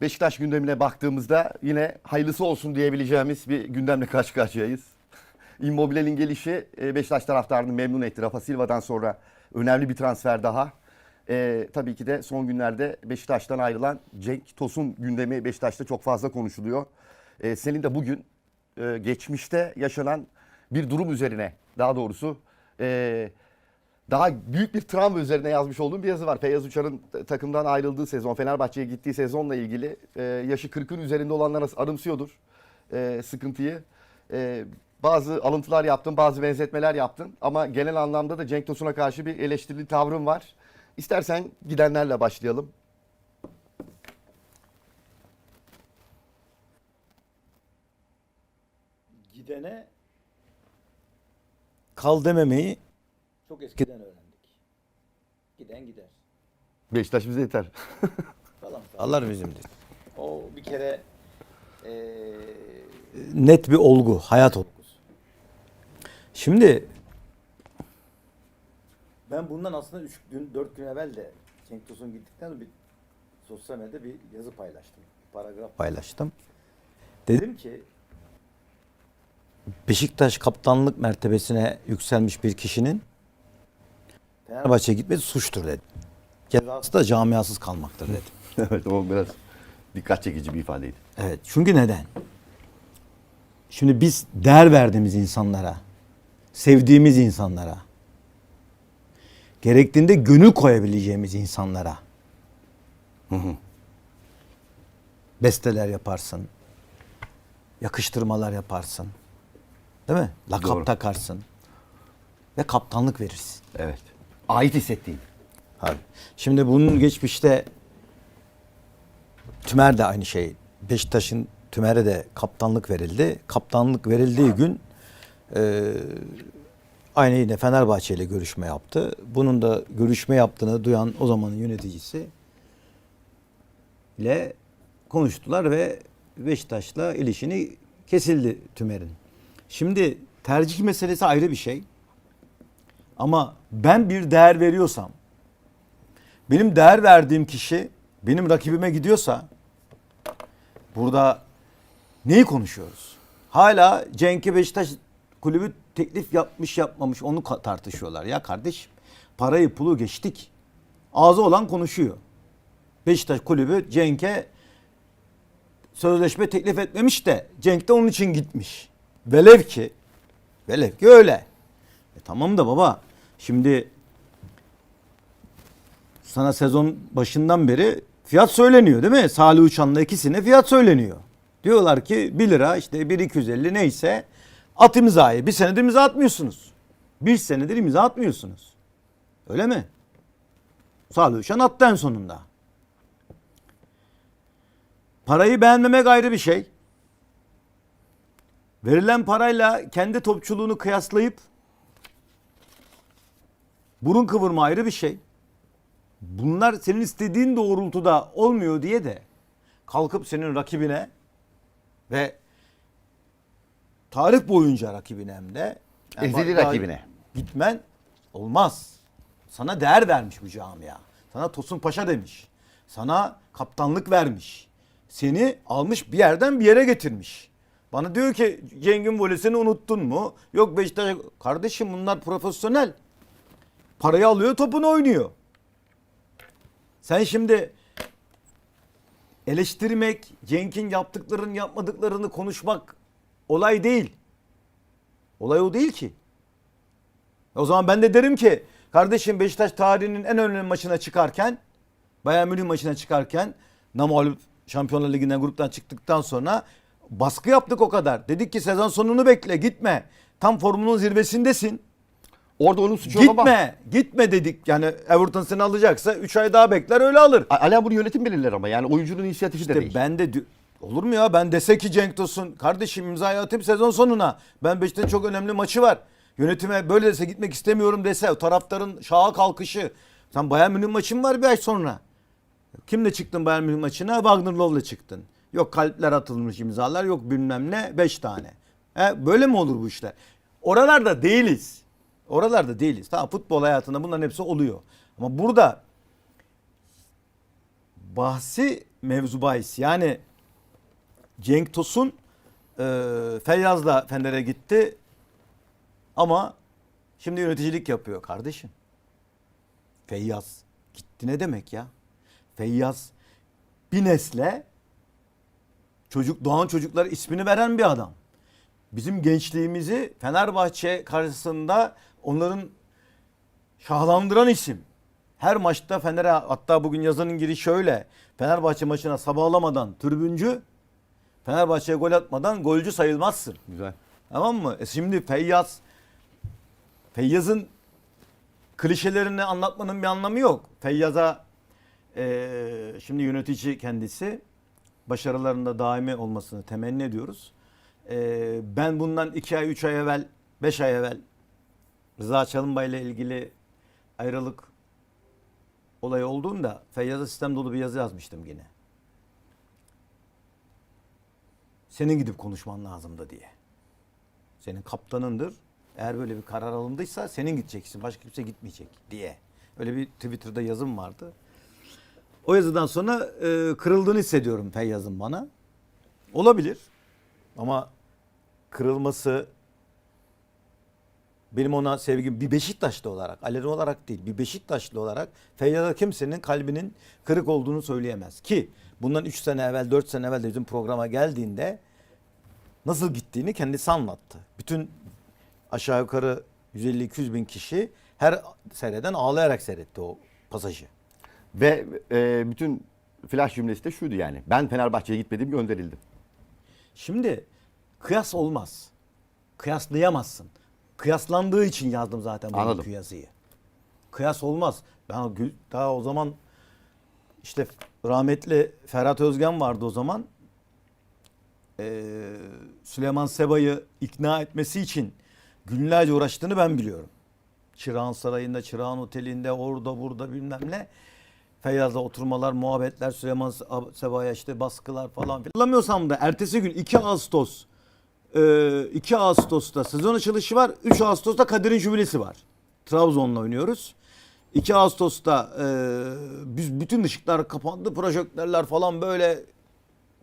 Beşiktaş gündemine baktığımızda yine hayırlısı olsun diyebileceğimiz bir gündemle karşı karşıyayız. Immobile'nin gelişi e, Beşiktaş taraftarını memnun etti. Rafa Silva'dan sonra önemli bir transfer daha. E, tabii ki de son günlerde Beşiktaş'tan ayrılan Cenk Tosun gündemi Beşiktaş'ta çok fazla konuşuluyor. E, senin de bugün e, geçmişte yaşanan bir durum üzerine daha doğrusu e, daha büyük bir travma üzerine yazmış olduğum bir yazı var. Feyyaz Uçar'ın takımdan ayrıldığı sezon, Fenerbahçe'ye gittiği sezonla ilgili e, yaşı 40'ın üzerinde olanlar arımsıyordur e, sıkıntıyı. E, bazı alıntılar yaptım, bazı benzetmeler yaptım ama genel anlamda da Cenk Tosun'a karşı bir eleştirili tavrım var. İstersen gidenlerle başlayalım. Gidene kal dememeyi çok eskiden öğrendik. Giden gider. Beşiktaş bize yeter. Falan falan. Allah bizimdir. O bir kere eee, Net bir olgu, hayat olgusu. Şimdi ben bundan aslında 3 gün 4 gün evvel de Cenk Tosun gittikten sonra bir sosyal medyada bir yazı paylaştım. Bir paragraf. paylaştım. Dedim ki Beşiktaş kaptanlık mertebesine yükselmiş bir kişinin Fenerbahçe'ye gitmesi suçtur dedim. Cezası da camiasız kalmaktır dedim. evet o biraz dikkat çekici bir ifadeydi. Evet. Çünkü neden? Şimdi biz değer verdiğimiz insanlara, sevdiğimiz insanlara, gerektiğinde gönül koyabileceğimiz insanlara besteler yaparsın, yakıştırmalar yaparsın. Değil mi? Lakap Doğru. takarsın ve kaptanlık verirsin. Evet. Ait hissettiğin. Abi. Şimdi bunun geçmişte Tümer de aynı şey. Beşiktaş'ın Tümer'e de kaptanlık verildi. Kaptanlık verildiği gün e, aynı yine Fenerbahçe ile görüşme yaptı. Bunun da görüşme yaptığını duyan o zamanın yöneticisi ile konuştular ve Beşiktaş'la ilişini kesildi Tümer'in. Şimdi tercih meselesi ayrı bir şey. Ama ben bir değer veriyorsam benim değer verdiğim kişi benim rakibime gidiyorsa burada neyi konuşuyoruz? Hala Cenk'e Beşiktaş kulübü teklif yapmış yapmamış onu tartışıyorlar. Ya kardeşim parayı pulu geçtik. Ağzı olan konuşuyor. Beşiktaş kulübü Cenk'e sözleşme teklif etmemiş de Cenk de onun için gitmiş. Velev ki velev ki öyle. E tamam da baba şimdi sana sezon başından beri fiyat söyleniyor değil mi? Salih Uçan'la ikisine fiyat söyleniyor. Diyorlar ki 1 lira işte 1 250 neyse at imzayı. Bir senedir imza atmıyorsunuz. Bir senedir imza atmıyorsunuz. Öyle mi? Salih Uçan attı en sonunda. Parayı beğenmemek ayrı bir şey. Verilen parayla kendi topçuluğunu kıyaslayıp burun kıvırma ayrı bir şey bunlar senin istediğin doğrultuda olmuyor diye de kalkıp senin rakibine ve tarih boyunca rakibine hem de Ezeli daha rakibine. gitmen olmaz. Sana değer vermiş bu camia. Sana Tosun Paşa demiş. Sana kaptanlık vermiş. Seni almış bir yerden bir yere getirmiş. Bana diyor ki Cengin volesini unuttun mu? Yok Beşiktaş. Kardeşim bunlar profesyonel. Parayı alıyor topunu oynuyor. Sen şimdi eleştirmek, Cenk'in yaptıklarını yapmadıklarını konuşmak olay değil. Olay o değil ki. O zaman ben de derim ki kardeşim Beşiktaş tarihinin en önemli maçına çıkarken Bayern Münih maçına çıkarken namalup Şampiyonlar Ligi'nden gruptan çıktıktan sonra baskı yaptık o kadar. Dedik ki sezon sonunu bekle gitme. Tam formunun zirvesindesin. Orada onun suçu yok ama Gitme. Gitme dedik. Yani Everton seni alacaksa 3 ay daha bekler öyle alır. Ala bunu yönetim belirler ama yani oyuncunun inisiyatifi de İşte değil. ben de olur mu ya ben dese ki Cenk Tosun kardeşim imzayı atayım sezon sonuna. Ben Beşiktaş'ın çok önemli maçı var. Yönetime böyle dese gitmek istemiyorum dese taraftarın şaha kalkışı. Sen Bayern Münih maçın var bir ay sonra. Kimle çıktın Bayern Münih maçına? Wagner Love'la çıktın. Yok kalpler atılmış imzalar yok bilmem ne 5 tane. He, böyle mi olur bu işler? Oralarda değiliz. Oralarda değiliz. Tamam futbol hayatında bunların hepsi oluyor. Ama burada bahsi mevzu bahis. Yani Cenk Tosun e, Feyyaz'la Fener'e gitti ama şimdi yöneticilik yapıyor kardeşim. Feyyaz gitti ne demek ya? Feyyaz bir nesle çocuk doğan çocuklara ismini veren bir adam. Bizim gençliğimizi Fenerbahçe karşısında onların şahlandıran isim. Her maçta Fener'e hatta bugün yazının girişi şöyle. Fenerbahçe maçına sabahlamadan tribüncü, Fenerbahçe'ye gol atmadan golcü sayılmazsın. Güzel. Tamam mı? E şimdi Feyyaz Feyyaz'ın klişelerini anlatmanın bir anlamı yok. Feyyaz'a e, şimdi yönetici kendisi başarılarında daimi olmasını temenni ediyoruz. E, ben bundan iki ay, üç ay evvel, beş ay evvel Rıza Çalınbay ile ilgili ayrılık olayı olduğunda Feyyaz'a sistem dolu bir yazı yazmıştım yine. Senin gidip konuşman lazımdı diye. Senin kaptanındır. Eğer böyle bir karar alındıysa senin gideceksin. Başka kimse gitmeyecek diye. Öyle bir Twitter'da yazım vardı. O yazıdan sonra e, kırıldığını hissediyorum Feyyaz'ın bana. Olabilir. Ama kırılması benim ona sevgim bir Beşiktaşlı olarak, Aleri olarak değil, bir Beşiktaşlı olarak Feyyaz'a kimsenin kalbinin kırık olduğunu söyleyemez. Ki bundan 3 sene evvel, 4 sene evvel de bizim programa geldiğinde nasıl gittiğini kendisi anlattı. Bütün aşağı yukarı 150-200 bin kişi her seyreden ağlayarak seyretti o pasajı. Ve e, bütün flash cümlesi de şuydu yani. Ben Fenerbahçe'ye gitmedim gönderildim. Şimdi kıyas olmaz. Kıyaslayamazsın. Kıyaslandığı için yazdım zaten bu Anladım. bugünkü yazıyı. Kıyas olmaz. Ben daha o zaman işte rahmetli Ferhat Özgen vardı o zaman. Ee, Süleyman Seba'yı ikna etmesi için günlerce uğraştığını ben biliyorum. Çırağan Sarayı'nda, Çırağan Oteli'nde, orada burada bilmem ne. Feyyaz'la oturmalar, muhabbetler, Süleyman Seba'ya işte baskılar falan filan. Hatırlamıyorsam da ertesi gün 2 Ağustos 2 Ağustos'ta sezon açılışı var. 3 Ağustos'ta Kadir'in jübilesi var. Trabzon'la oynuyoruz. 2 Ağustos'ta e, biz bütün ışıklar kapandı, projektörler falan böyle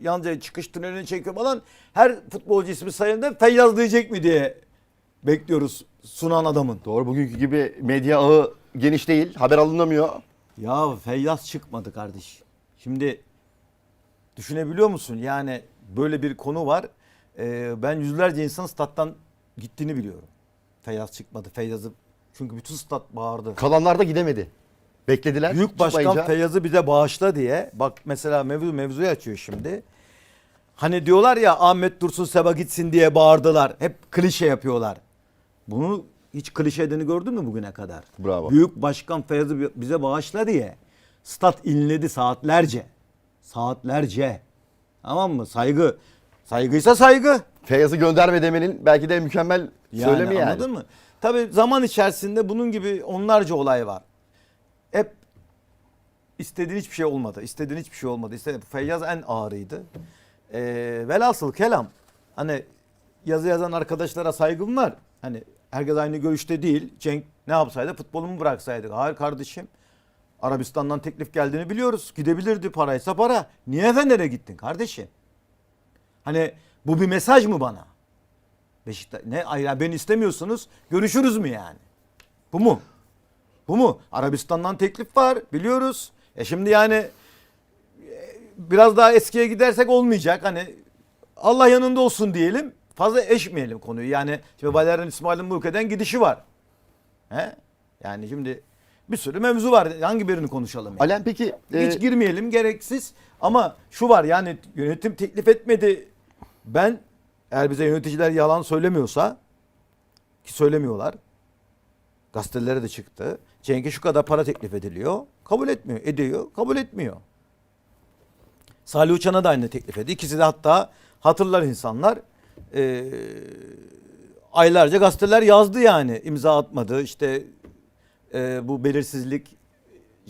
yanca çıkış tünelini çekiyor falan. Her futbolcu ismi sayıldı. Feyyaz diyecek mi diye bekliyoruz sunan adamın. Doğru bugünkü gibi medya ağı geniş değil. Haber alınamıyor. Ya Feyyaz çıkmadı kardeş. Şimdi düşünebiliyor musun? Yani böyle bir konu var. Ee, ben yüzlerce insan stat'tan gittiğini biliyorum. Feyyaz çıkmadı. Feyyaz'ı çünkü bütün stat bağırdı. Kalanlar da gidemedi. Beklediler. Büyük Başkan çıkmayınca- Feyyaz'ı bize bağışla diye. Bak mesela mevzu mevzuyu açıyor şimdi. Hani diyorlar ya Ahmet Dursun Seba gitsin diye bağırdılar. Hep klişe yapıyorlar. Bunu hiç klişe edeni gördün mü bugüne kadar? Bravo. Büyük Başkan Feyyaz'ı bi- bize bağışla diye. Stat inledi saatlerce. Saatlerce. Tamam mı? Saygı. Saygıysa saygı. Feyyaz'ı gönderme demenin belki de mükemmel söylemi yani. Anladın mı? Tabii zaman içerisinde bunun gibi onlarca olay var. Hep istediğin hiçbir şey olmadı. İstediğin hiçbir şey olmadı. İstediğin, Feyyaz en ağırıydı. Ee, velhasıl kelam. Hani yazı yazan arkadaşlara saygım var. Hani herkes aynı görüşte değil. Cenk ne yapsaydı? Futbolumu bıraksaydı. Hayır kardeşim. Arabistan'dan teklif geldiğini biliyoruz. Gidebilirdi paraysa para. Niye Fener'e gittin kardeşim? Hani bu bir mesaj mı bana? Beşiktaş ne ay ya beni istemiyorsunuz görüşürüz mü yani? Bu mu? Bu mu? Arabistan'dan teklif var biliyoruz. E şimdi yani e, biraz daha eskiye gidersek olmayacak. Hani Allah yanında olsun diyelim. Fazla eşmeyelim konuyu. Yani şimdi Valerian İsmail'in bu ülkeden gidişi var. He? Yani şimdi bir sürü mevzu var. Hangi birini konuşalım? yani? Alen peki e, Hiç girmeyelim gereksiz. Ama şu var yani yönetim teklif etmedi. Ben eğer bize yöneticiler yalan söylemiyorsa ki söylemiyorlar. Gazetelere de çıktı. Cenk'e şu kadar para teklif ediliyor. Kabul etmiyor. Ediyor. Kabul etmiyor. Salih Uçan'a da aynı teklif ediyor. İkisi de hatta hatırlar insanlar. Ee, aylarca gazeteler yazdı yani. imza atmadı. İşte e, bu belirsizlik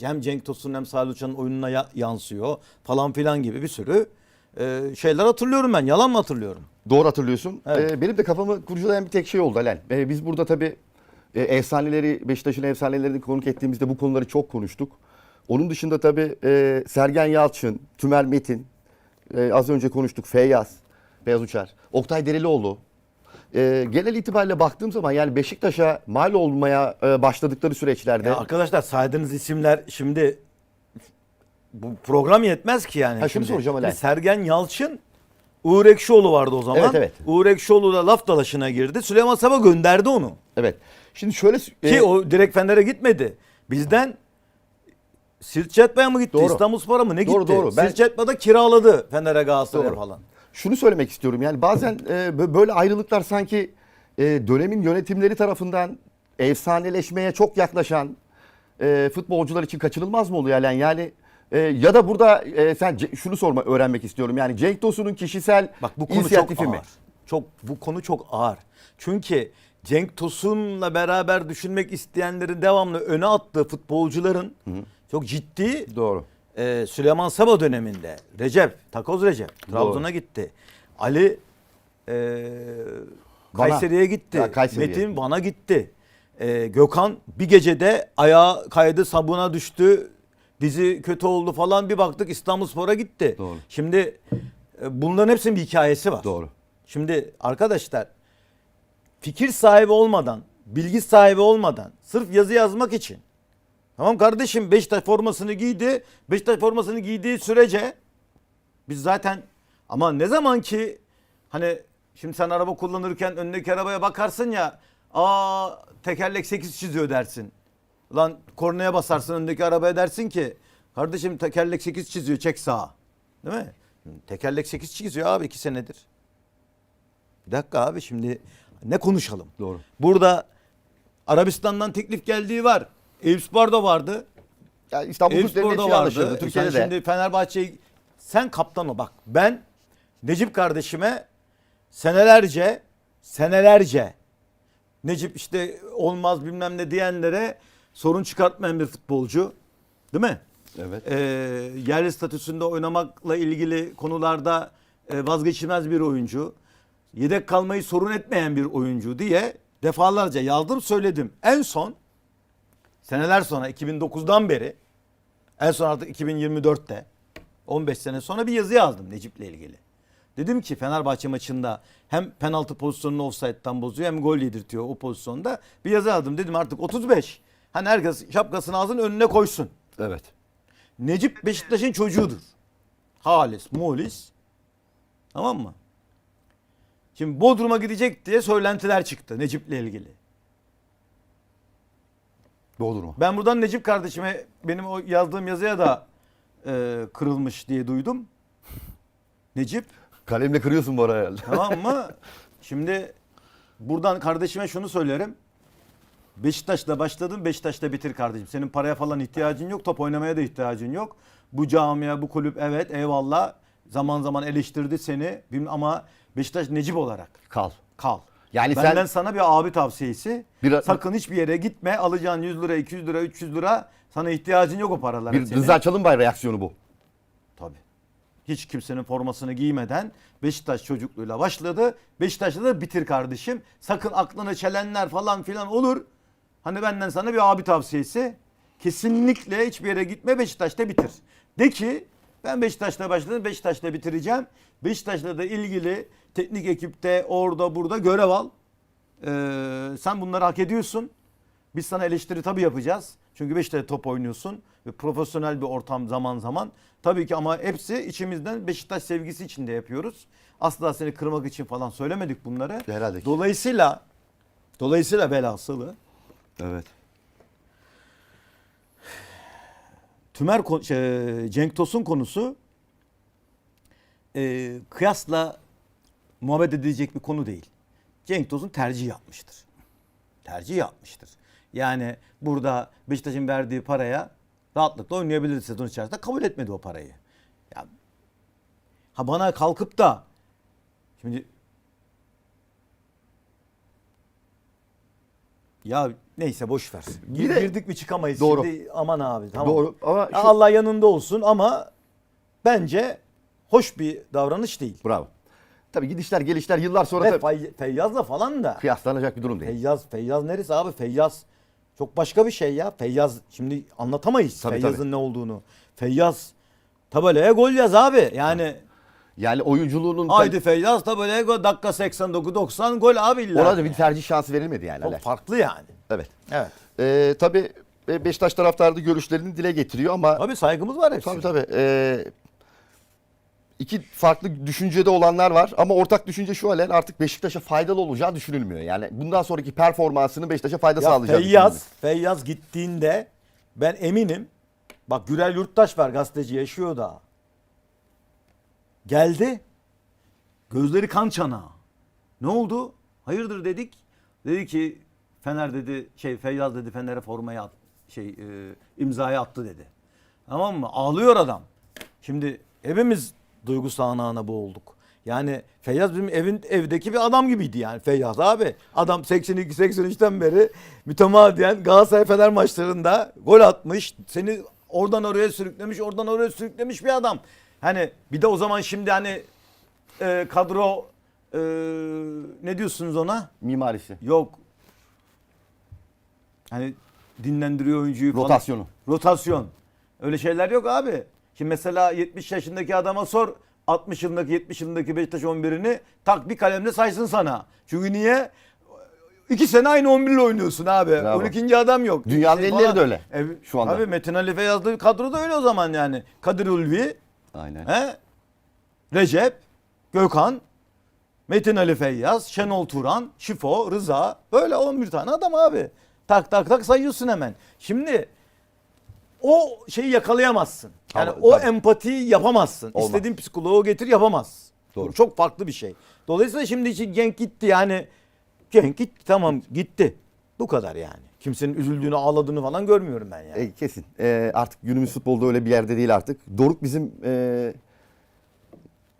hem Cenk Tosun hem Salih Uçan'ın oyununa ya- yansıyor falan filan gibi bir sürü e, şeyler hatırlıyorum ben. Yalan mı hatırlıyorum? doğru hatırlıyorsun. Evet. E, benim de kafamı kurcalayan bir tek şey oldu Alen. E, biz burada tabii e, efsaneleri, Beşiktaş'ın efsanelerini konuk ettiğimizde bu konuları çok konuştuk. Onun dışında tabii e, Sergen Yalçın, Tümer Metin, e, az önce konuştuk Feyyaz, Beyaz Uçar, Oktay Derelioğlu. E, genel itibariyle baktığım zaman yani Beşiktaş'a mal olmaya e, başladıkları süreçlerde Ya arkadaşlar saydığınız isimler şimdi bu program yetmez ki yani. Ha, şunu soracağım Alay. Sergen Yalçın, Uğur Ekşioğlu vardı o zaman. Evet, evet. Uğur Ekşioğlu da laf dalaşına girdi. Süleyman Saba gönderdi onu. evet. Şimdi şöyle Ki e, o direkt Fener'e gitmedi. Bizden Sirçetma'ya mı gitti? Doğru. İstanbulspor'a mı? Ne gitti? Doğru, doğru. Ben- Sirçetma'da kiraladı Fener'e Galatasaray'a Doğru. falan. şunu söylemek istiyorum. Yani bazen e, bö- böyle ayrılıklar sanki e, dönemin yönetimleri tarafından efsaneleşmeye çok yaklaşan e, futbolcular için kaçınılmaz mı oluyor yani? Yani e, ya da burada e, sen şunu sorma öğrenmek istiyorum. Yani Cenk Tosun'un kişisel Bak bu konu çok ağır. mi? Çok bu konu çok ağır. Çünkü Cenk Tosun'la beraber düşünmek isteyenlerin devamlı öne attığı futbolcuların çok ciddi Doğru. e, Süleyman Saba döneminde Recep, Takoz Recep Trabzon'a gitti. Ali e. Kayseri'ye gitti. Ya, Kayseri'ye. Metin Van'a gitti. E, Gökhan bir gecede ayağa kaydı, sabuna düştü. Dizi kötü oldu falan bir baktık İstanbulspor'a gitti. Doğru. Şimdi e, bunların hepsinin bir hikayesi var. Doğru. Şimdi arkadaşlar fikir sahibi olmadan, bilgi sahibi olmadan sırf yazı yazmak için Tamam kardeşim Beşiktaş formasını giydi. Beşiktaş formasını giydiği sürece biz zaten ama ne zaman ki hani şimdi sen araba kullanırken önündeki arabaya bakarsın ya aa tekerlek 8 çiziyor dersin. Lan kornaya basarsın önündeki arabaya dersin ki kardeşim tekerlek 8 çiziyor çek sağa. Değil mi? Tekerlek 8 çiziyor abi 2 senedir. Bir dakika abi şimdi ne konuşalım? Doğru. Burada Arabistan'dan teklif geldiği var. Eyüpspor'da vardı. Ya İstanbul Eyüpspor'da hepsi vardı. Türkiye'de Sen şimdi Fenerbahçe'yi sen kaptan ol. Bak ben Necip kardeşime senelerce senelerce Necip işte olmaz bilmem ne diyenlere sorun çıkartmayan bir futbolcu. Değil mi? Evet. Ee, yerli statüsünde oynamakla ilgili konularda e, vazgeçilmez bir oyuncu. Yedek kalmayı sorun etmeyen bir oyuncu diye defalarca yazdım söyledim. En son seneler sonra 2009'dan beri en son artık 2024'te 15 sene sonra bir yazı yazdım Necip'le ilgili. Dedim ki Fenerbahçe maçında hem penaltı pozisyonunu offside'dan bozuyor hem gol yedirtiyor o pozisyonda. Bir yazı yazdım dedim artık 35. Hani herkes şapkasını ağzının önüne koysun. Evet. Necip Beşiktaş'ın çocuğudur. Halis, mulis. Tamam mı? Şimdi Bodrum'a gidecek diye söylentiler çıktı Necip'le ilgili. Bodrum. Ben buradan Necip kardeşime benim o yazdığım yazıya da e, kırılmış diye duydum. Necip Kalemle kırıyorsun bu ara herhalde. tamam mı? Şimdi buradan kardeşime şunu söylerim. Beşiktaş'la başladın, Beşiktaş'la bitir kardeşim. Senin paraya falan ihtiyacın yok, top oynamaya da ihtiyacın yok. Bu camia, bu kulüp evet eyvallah. Zaman zaman eleştirdi seni Bilmem ama Beşiktaş Necip olarak Kal. kal. Yani Benden sen sana bir abi tavsiyesi. Bir- Sakın hiçbir yere gitme. Alacağın 100 lira, 200 lira, 300 lira sana ihtiyacın yok o paralara. bir senin. Rıza Çalınbay reaksiyonu bu. Tabii. Hiç kimsenin formasını giymeden Beşiktaş çocukluğuyla başladı. Beşiktaş'ta da bitir kardeşim. Sakın aklına çelenler falan filan olur. Hani benden sana bir abi tavsiyesi. Kesinlikle hiçbir yere gitme Beşiktaş'ta bitir. De ki ben Beşiktaş'ta başladım Beşiktaş'ta bitireceğim. Beşiktaş'la da ilgili teknik ekipte orada burada görev al. Ee, sen bunları hak ediyorsun. Biz sana eleştiri tabii yapacağız. Çünkü Beşiktaş'ta top oynuyorsun ve profesyonel bir ortam zaman zaman. Tabii ki ama hepsi içimizden Beşiktaş sevgisi içinde yapıyoruz. Asla seni kırmak için falan söylemedik bunları. Herhalde. Dolayısıyla dolayısıyla velhasılı Evet. Tümer şey, Cenk Tosun konusu e, kıyasla muhabbet edilecek bir konu değil. Cenk Tosun tercih yapmıştır. Tercih yapmıştır. Yani burada Beşiktaş'ın verdiği paraya rahatlıkla oynayabilir sezon içerisinde kabul etmedi o parayı. Ya, ha bana kalkıp da şimdi ya neyse boş ver. Bir de- Girdik mi çıkamayız Doğru. şimdi aman abi tamam. Doğru ama Ya şu- Allah yanında olsun ama bence hoş bir davranış değil. Bravo. Tabii gidişler gelişler yıllar sonra Ve tabii Fay- Feyyaz'la falan da. kıyaslanacak bir durum değil. Feyyaz, Feyyaz neresi abi? Feyyaz çok başka bir şey ya. Feyyaz şimdi anlatamayız Tabii, Feyyaz'ın ne olduğunu. Feyyaz tabelaya gol yaz abi. Yani Yani oyunculuğunun haydi Feyyaz tabelaya gol dakika 89 90 gol abi illa. ona da bir tercih şansı verilmedi yani. çok farklı yani. Evet. Evet. Ee, tabii e, Beşiktaş taraftarı da görüşlerini dile getiriyor ama Tabii saygımız var hepsine. tabii tabii ee, iki farklı düşüncede olanlar var ama ortak düşünce şu halen artık Beşiktaş'a faydalı olacağı düşünülmüyor. Yani bundan sonraki performansının Beşiktaş'a fayda Ya sağlayacağı Feyyaz, düşünülüyor. Feyyaz gittiğinde ben eminim. Bak Gürel Yurttaş var gazeteci yaşıyor da. Geldi. Gözleri kan çanağı. Ne oldu? Hayırdır dedik. Dedi ki Fener dedi şey Feyyaz dedi Fener'e formayı at, şey e, imzayı attı dedi. Tamam mı? Ağlıyor adam. Şimdi hepimiz duygu sahnağına boğulduk. Yani Feyyaz bizim evin evdeki bir adam gibiydi yani Feyyaz abi. Adam 82-83'ten beri mütemadiyen Galatasaray Fener maçlarında gol atmış. Seni oradan oraya sürüklemiş, oradan oraya sürüklemiş bir adam. Hani bir de o zaman şimdi hani e, kadro e, ne diyorsunuz ona? Mimarisi. Yok. Hani dinlendiriyor oyuncuyu falan. Rotasyonu. Rotasyon. Öyle şeyler yok abi. Şimdi mesela 70 yaşındaki adama sor 60 yılındaki 70 yılındaki Beşiktaş 11'ini tak bir kalemle saysın sana. Çünkü niye? İki sene aynı 11 ile oynuyorsun abi. Bravo. 12. adam yok. Dünyanın Şey elleri de öyle E, şu anda. Tabii Metin Ali Efe yazdığı kadro da öyle o zaman yani. Kadir Ulvi, Aynen. he? Recep, Gökhan, Metin Ali Feyyaz, Şenol Turan, Şifo, Rıza. Böyle 11 tane adam abi. Tak tak tak sayıyorsun hemen. Şimdi o şeyi yakalayamazsın. Yani Tabii, o tabii. empatiyi yapamazsın. Olmaz. İstediğin psikoloğu getir yapamaz. Doğru. Çok farklı bir şey. Dolayısıyla şimdi için Genk gitti yani. Genk gitti tamam gitti. Bu kadar yani. Kimsenin üzüldüğünü ağladığını falan görmüyorum ben yani. E, kesin. E, artık günümüz futbolda öyle bir yerde değil artık. Doruk bizim e,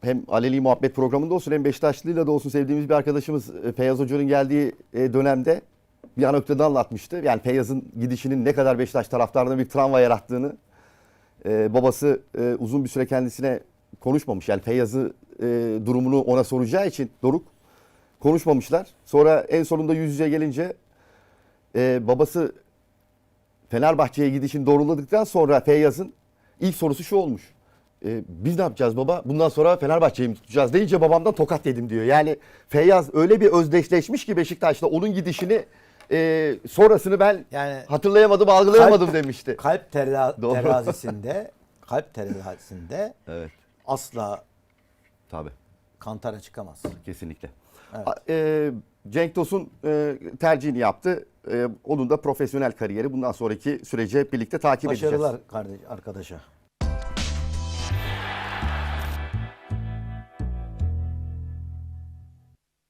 hem Aleli Muhabbet programında olsun hem Beşiktaşlı'yla da olsun sevdiğimiz bir arkadaşımız e, Feyyaz Hoca'nın geldiği e, dönemde bir anekdotu anlatmıştı. Yani Feyyaz'ın gidişinin ne kadar Beşiktaş taraftarına bir travma yarattığını e, babası e, uzun bir süre kendisine konuşmamış. Yani Feyyaz'ı e, durumunu ona soracağı için Doruk konuşmamışlar. Sonra en sonunda yüz yüze gelince e, babası Fenerbahçe'ye gidişini doğruladıktan sonra Feyyaz'ın ilk sorusu şu olmuş. E, biz ne yapacağız baba? Bundan sonra Fenerbahçe'yi mi tutacağız deyince babamdan tokat yedim diyor. Yani Feyyaz öyle bir özdeşleşmiş ki Beşiktaş'ta onun gidişini e, sonrasını ben Yani hatırlayamadım, algılayamadım Kalp- demişti. kalp Doğru. terazisinde kalp terazisinde Evet. asla Tabii. kantara çıkamaz. Kesinlikle. Evet. A- e, Cenk Tosun e, tercihini yaptı. E, onun da profesyonel kariyeri bundan sonraki süreci hep birlikte takip edeceğiz. Başarılar arkadaşa.